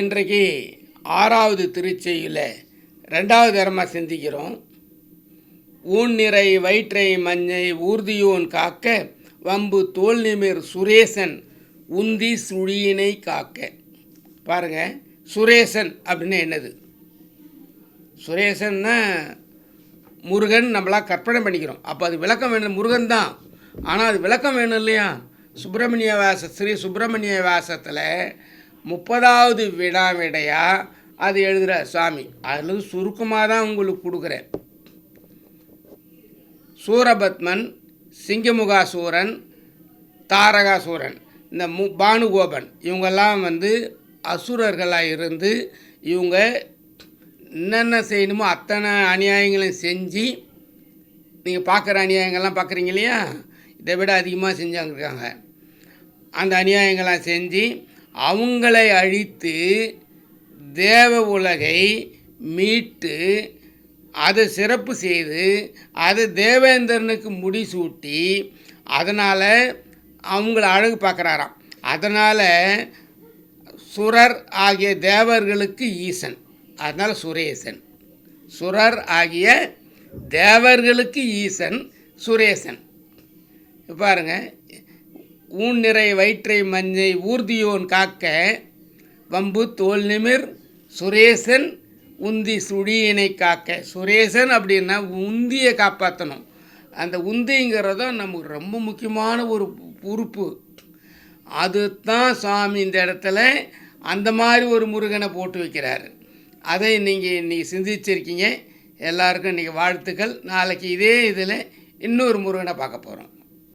இன்றைக்கு ஆறாவது திருச்செய்யில் ரெண்டாவது தரமாக சிந்திக்கிறோம். ஊன் நிறை வயிற்றை மஞ்சை ஊர்தியோன் காக்க வம்பு தோல் நிமிர் சுரேசன் உந்தி சுழியினை காக்க. பாருங்க சுரேசன் அப்படின்னு என்னது? சுரேசன்னா முருகன் நம்மளாக கற்பனை பண்ணிக்கிறோம். அப்போ அது விளக்கம் வேணும் முருகன் தான். ஆனால் அது விளக்கம் வேணும் இல்லையா? சுப்பிரமணிய வாச ஸ்ரீ சுப்பிரமணிய வாசத்தில் முப்பதாவது விடாவிடையா அது எழுதுகிற சுவாமி அதில் சுருக்கமாக தான் உங்களுக்கு கொடுக்குறேன். சூரபத்மன் சிங்கமுகாசூரன் தாரகாசூரன் இந்த மு பானுகோபன் இவங்கெல்லாம் வந்து அசுரர்களாக இருந்து இவங்க என்னென்ன செய்யணுமோ அத்தனை அநியாயங்களையும் செஞ்சு நீங்கள் பார்க்குற அநியாயங்கள்லாம் பார்க்குறீங்க இல்லையா? இதை விட அதிகமாக செஞ்சாங்க இருக்காங்க. அந்த அநியாயங்கள்லாம் செஞ்சு அவங்களை அழித்து தேவ உலகை மீட்டு அதை சிறப்பு செய்து அது தேவேந்திரனுக்கு முடிசூட்டி அதனால் அவங்கள அழகு பார்க்குறாராம். அதனால் சுரர் ஆகிய தேவர்களுக்கு ஈசன். அதனால் சுரேசன். சுரர் ஆகிய தேவர்களுக்கு ஈசன் சுரேசன். பாருங்கள் ஊன் நிறை வயிற்றை மஞ்சை ஊர்தியோன் காக்க வம்பு தோல் நிமிர் சுரேசன் உந்தி சுழியினை காக்க. சுரேசன் அப்படின்னா உந்தியை காப்பாற்றணும் அந்த உந்திங்கிறதும் நமக்கு ரொம்ப முக்கியமான ஒரு உறுப்பு. அதுதான் சுவாமி இந்த இடத்துல அந்த மாதிரி ஒரு முருகனை போட்டு வைக்கிறாரு. அதை நீங்கள் இன்றைக்கி சிந்திச்சிருக்கீங்க. எல்லாருக்கும் இன்றைக்கி வாழ்த்துக்கள். நாளைக்கு இதே இதில் இன்னொரு முருகனை பார்க்க போகிறோம்